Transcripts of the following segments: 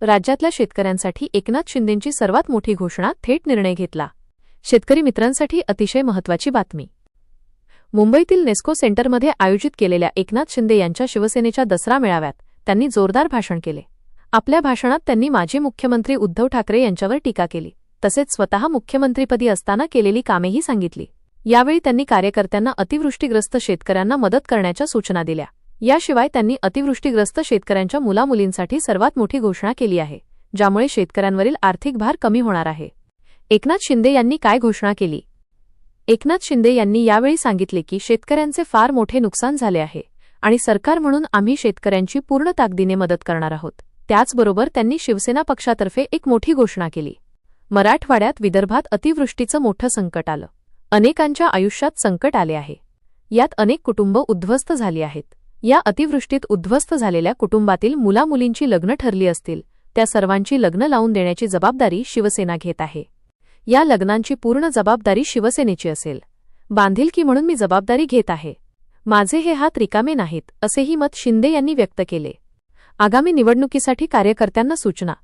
राज्यातल्या शेतकऱ्यांसाठी एकनाथ शिंदेंची सर्वात मोठी घोषणा थेट निर्णय घेतला. शेतकरी मित्रांसाठी अतिशय महत्त्वाची बातमी. मुंबईतील नेस्को सेंटरमध्ये आयोजित केलेल्या एकनाथ शिंदे यांच्या शिवसेनेच्या दसरा मेळाव्यात त्यांनी जोरदार भाषण केले. आपल्या भाषणात त्यांनी माजी मुख्यमंत्री उद्धव ठाकरे यांच्यावर टीका केली. तसेच स्वतः मुख्यमंत्रीपदी असताना केलेली कामेही सांगितली. यावेळी त्यांनी कार्यकर्त्यांना अतिवृष्टीग्रस्त शेतकऱ्यांना मदत करण्याच्या सूचना दिल्या. याशिवाय त्यांनी अतिवृष्टीग्रस्त शेतकऱ्यांच्या मुलामुलींसाठी सर्वात मोठी घोषणा केली आहे ज्यामुळे शेतकऱ्यांवरील आर्थिक भार कमी होणार आहे. एकनाथ शिंदे यांनी काय घोषणा केली? एकनाथ शिंदे यांनी यावेळी सांगितले की शेतकऱ्यांचे फार मोठे नुकसान झाले आहे आणि सरकार म्हणून आम्ही शेतकऱ्यांची पूर्ण ताकदीने मदत करणार आहोत. त्याचबरोबर त्यांनी शिवसेना पक्षातर्फे एक मोठी घोषणा केली. मराठवाड्यात विदर्भात अतिवृष्टीचं मोठं संकट आलं. अनेकांच्या आयुष्यात संकट आले आहे. यात अनेक कुटुंब उद्ध्वस्त झाली आहेत. या अतिवृष्टीत उद्ध्वस्त झालेल्या कुटुंबातील मुलामुलींची लग्न ठरली असतील त्या सर्वांची लग्न लावून देण्याची जबाबदारी शिवसेना घेत आहे. या लग्नांची पूर्ण जबाबदारी शिवसेनेची असेल. बांधिलकी म्हणून मी जबाबदारी घेत आहे. माझे हे हात रिकामे नाहीत असेही मत शिंदे यांनी व्यक्त केले. आगामी निवडणुकीसाठी कार्यकर्त्यांना सूचना.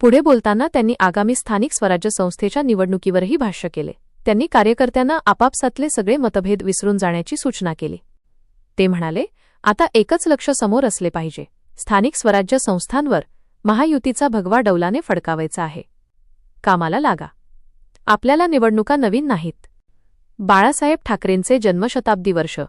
पुढे बोलताना त्यांनी आगामी स्थानिक स्वराज्य संस्थेच्या निवडणुकीवरही भाष्य केले. त्यांनी कार्यकर्त्यांना आपापसातले सगळे मतभेद विसरून जाण्याची सूचना केली. ते म्हणाले आता एकच लक्ष समोर असले पाहिजे. स्थानिक स्वराज्य संस्थांवर महायुतीचा भगवा डौलाने फडकावायचा आहे. कामाला लागा. आपल्याला निवडणुका नवीन नाहीत. बाळासाहेब ठाकरेंचे जन्मशताब्दी वर्ष.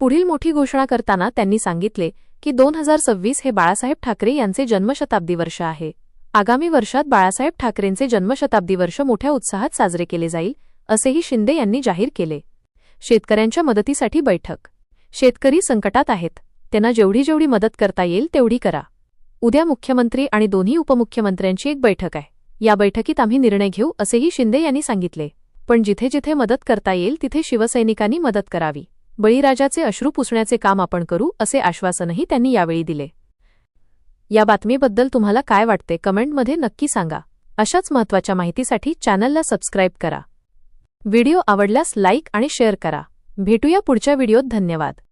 पुढील मोठी घोषणा करताना त्यांनी सांगितले की दोन हजार सव्वीस हे बाळासाहेब ठाकरे यांचे जन्मशताब्दी वर्ष आहे. आगामी वर्षात बाळासाहेब ठाकरेंचे जन्मशताब्दी वर्ष मोठ्या उत्साहात साजरे केले जाईल असेही शिंदे यांनी जाहीर केले. शेतकऱ्यांच्या मदतीसाठी बैठक शेतकरी संकटात आहेत. त्यांना जेवढी जेवढी मदत करता येईल तेवढी करा. उद्या मुख्यमंत्री आणि दोन्ही उपमुख्यमंत्र्यांची एक बैठक आहे. या बैठकीत आम्ही निर्णय घेऊ असेही शिंदे यांनी सांगितले. पण जिथे जिथे मदत करता येईल तिथे शिवसैनिकांनी मदत करावी. बळीराजाचे अश्रू पुसण्याचे काम आपण करू असे आश्वासनही त्यांनी यावेळी दिले. या बातमीबद्दल तुम्हाला काय वाटते कमेंटमध्ये नक्की सांगा. अशाच महत्त्वाच्या माहितीसाठी चॅनलला सबस्क्राईब करा. व्हिडिओ आवडल्यास लाईक आणि शेअर करा. भेटूया पुढच्या व्हिडिओत. धन्यवाद.